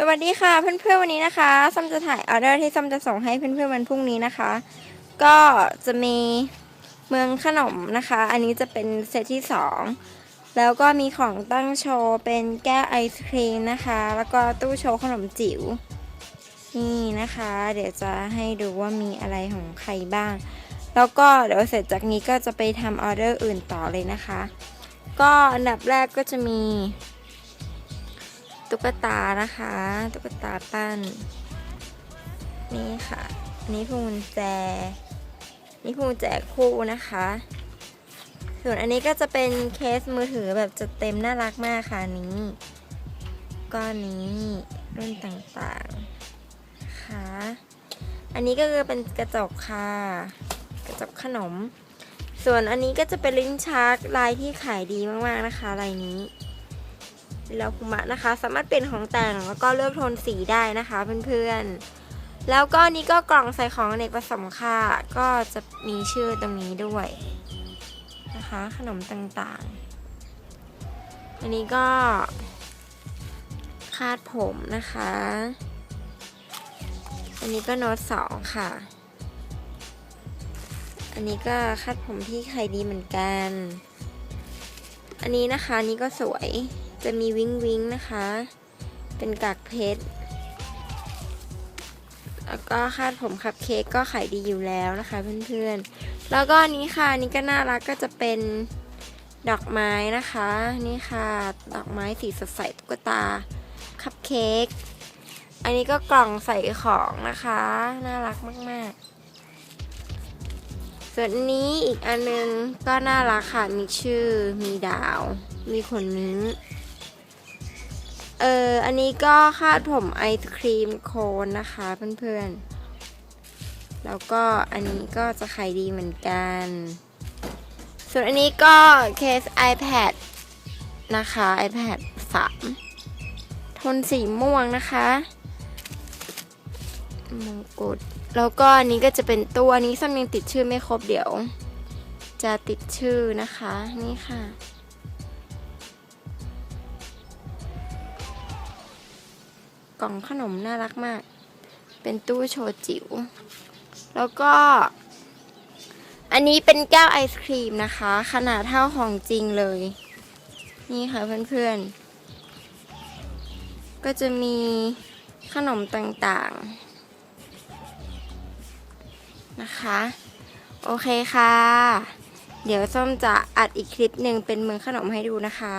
สวัสดีค่ะเพื่อนๆวันนี้นะคะซัมจะถ่ายออเดอร์ที่ซัมจะส่งให้เพื่อนๆวันพรุ่งนี้นะคะ ก็จะมีเมืองขนมนะคะ อันนี้จะเป็นเซตที่สองแล้วก็มีของตั้งโชว์เป็นแก้วไอศครีมนะคะ แล้วก็ตู้โชว์ขนมจิ๋วนี่นะคะ เดี๋ยวจะให้ดูว่ามีอะไรของใครบ้าง แล้วก็เดี๋ยวเสร็จจากนี้ก็จะไปทำออเดอร์อื่นต่อเลยนะคะ ก็อันดับแรกก็จะมี ตุ๊กตานะคะ ตุ๊กตาปั้น นี่ค่ะ นี่พวงกุญแจ นี่พวงกุญแจคู่นะคะ ส่วนอันนี้ก็จะเป็นเคสมือถือแบบจะเต็มน่ารักมากค่ะนี้ก้อนนี้รุ่นต่างๆนะคะอันนี้ก็คือเป็นกระจกค่ะ กระจกขนม ส่วนอันนี้ก็จะเป็นลิ้นชักลายที่ขายดีมากๆนะคะลายนี้ ล้วคุมะนะคะ สามารถเปลี่ยนของแต่งแล้วก็เลือกโทนสีได้นะคะเพื่อนๆ แล้วก็นี่ก็กล่องใส่ของเนกประสงค์ค่ะ ก็จะมีชื่อตรงนี้ด้วยนะคะ ขนมต่างๆ อันนี้ก็คาดผมนะคะ อันนี้ก็โน้ตสองค่ะ อันนี้ก็คาดผมที่ใครดีเหมือนกัน อันนี้นะคะนี่ก็สวย จะมีวิงวิงนะคะ เป็นกากเพชร แล้วก็คาดผมคัพเค้กก็ขายดีอยู่แล้วนะคะเพื่อนๆ แล้วก็นี้ค่ะนนี้ก็น่ารักก็จะเป็นดอกไม้นะคะ นี่ค่ะ ดอกไม้สีสดใสตุ๊กตาคัพเค้ก อันนี้ก็กล่องใส่ของนะคะ น่ารักมาก ๆส่วนนี้อีกอันนึงก็น่ารักค่ะ มีชื่อ มีดาว มีขนมิ้ง เอออันนี้ก็คาดผมไอศครีมโคนนะคะเพื่อนๆ แล้วก็อันนี้ก็จะขายดีเหมือนกัน ส่วนอันนี้ก็เคส iPad นะคะ iPad 3 ทนสีม่วงนะคะมงกุฎแล้วก็อันนี้ก็จะเป็นตัวนี้ซ้ำยังติดชื่อไม่ครบเดี๋ยว จะติดชื่อนะคะ นี่ค่ะ กล่องขนมน่ารักมาก เป็นตู้โชว์จิ๋ว แล้วก็ อันนี้เป็นแก้วไอศครีมนะคะ ขนาดเท่าของจริงเลย นี่ค่ะเพื่อนๆ ก็จะมีขนมต่างๆ นะคะ โอเคค่ะ เดี๋ยวส้มจะอัดอีกคลิปหนึ่งเป็นเมืองขนมให้ดูนะคะ